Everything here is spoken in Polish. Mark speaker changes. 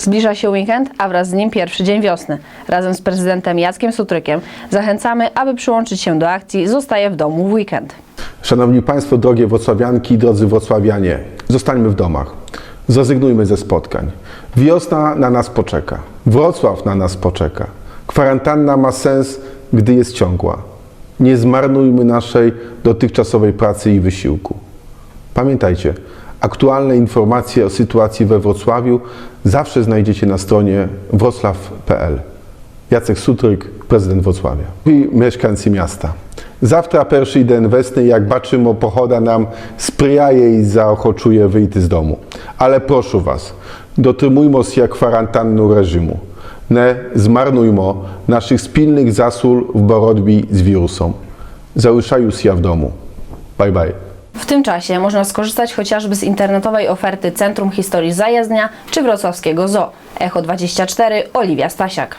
Speaker 1: Zbliża się weekend, a wraz z nim pierwszy dzień wiosny. Razem z prezydentem Jackiem Sutrykiem zachęcamy, aby przyłączyć się do akcji Zostaję w domu w weekend.
Speaker 2: Szanowni Państwo, drogie wrocławianki, drodzy wrocławianie, zostańmy w domach. Zrezygnujmy ze spotkań. Wiosna na nas poczeka. Wrocław na nas poczeka. Kwarantanna ma sens, gdy jest ciągła. Nie zmarnujmy naszej dotychczasowej pracy i wysiłku. Pamiętajcie, Aktualne informacje o sytuacji we Wrocławiu zawsze znajdziecie na stronie wroclaw.pl. Jacek Sutryk, prezydent Wrocławia i mieszkańcy miasta. Zawtra pierwszy dzień wesny, jak baczymy, pochoda nam sprzyjaje i zaochoczuje wyjty z domu. Ale proszę Was, dotrzymujmy się kwarantannu reżimu. Nie zmarnujmy naszych spilnych zasług w borodbi z wirusem. Załyszaju się w domu.
Speaker 1: Bye bye tym czasie można skorzystać chociażby z internetowej oferty Centrum Historii Zajezdnia czy wrocławskiego ZOO. Echo 24, Oliwia Stasiak.